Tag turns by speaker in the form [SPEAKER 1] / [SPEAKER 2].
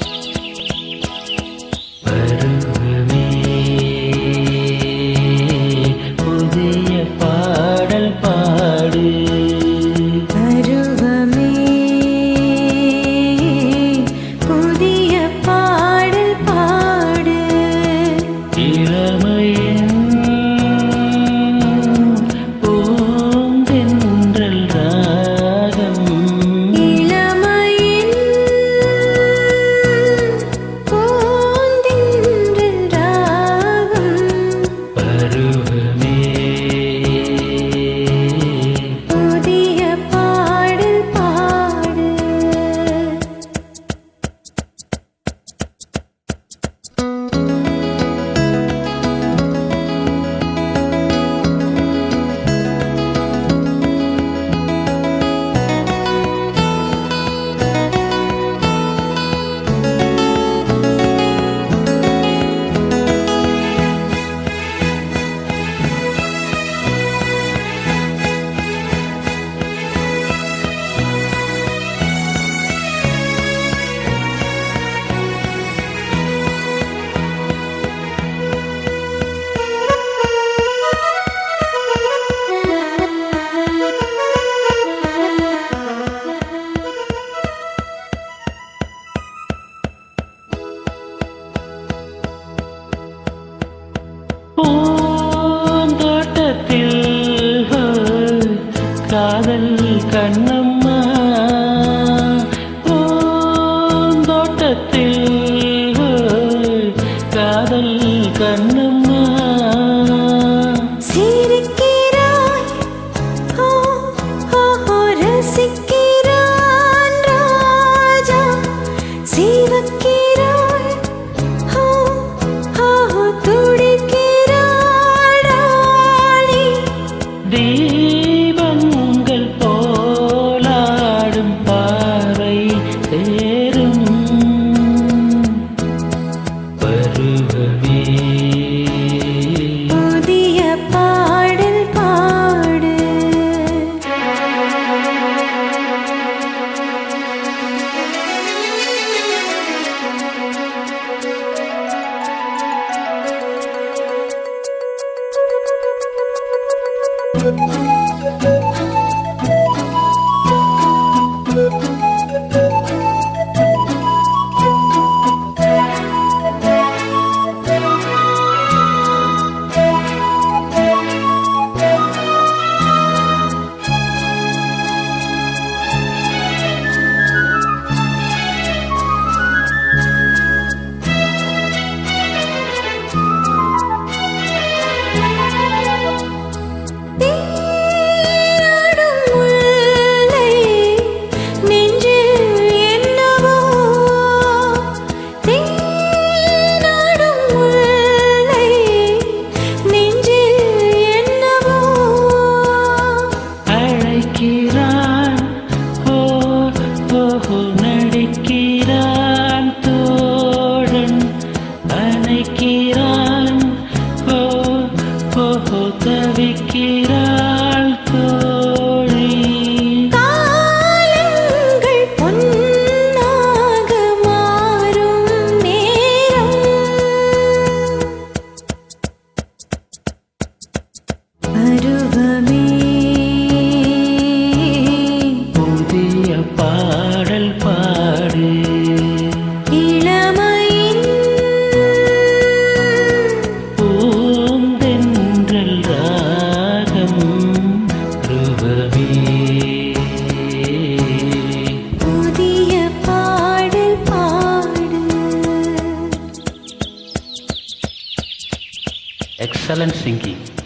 [SPEAKER 1] Thank you. காதல் Kannamma
[SPEAKER 2] Thank you.
[SPEAKER 1] ஓஹோ excellent singing.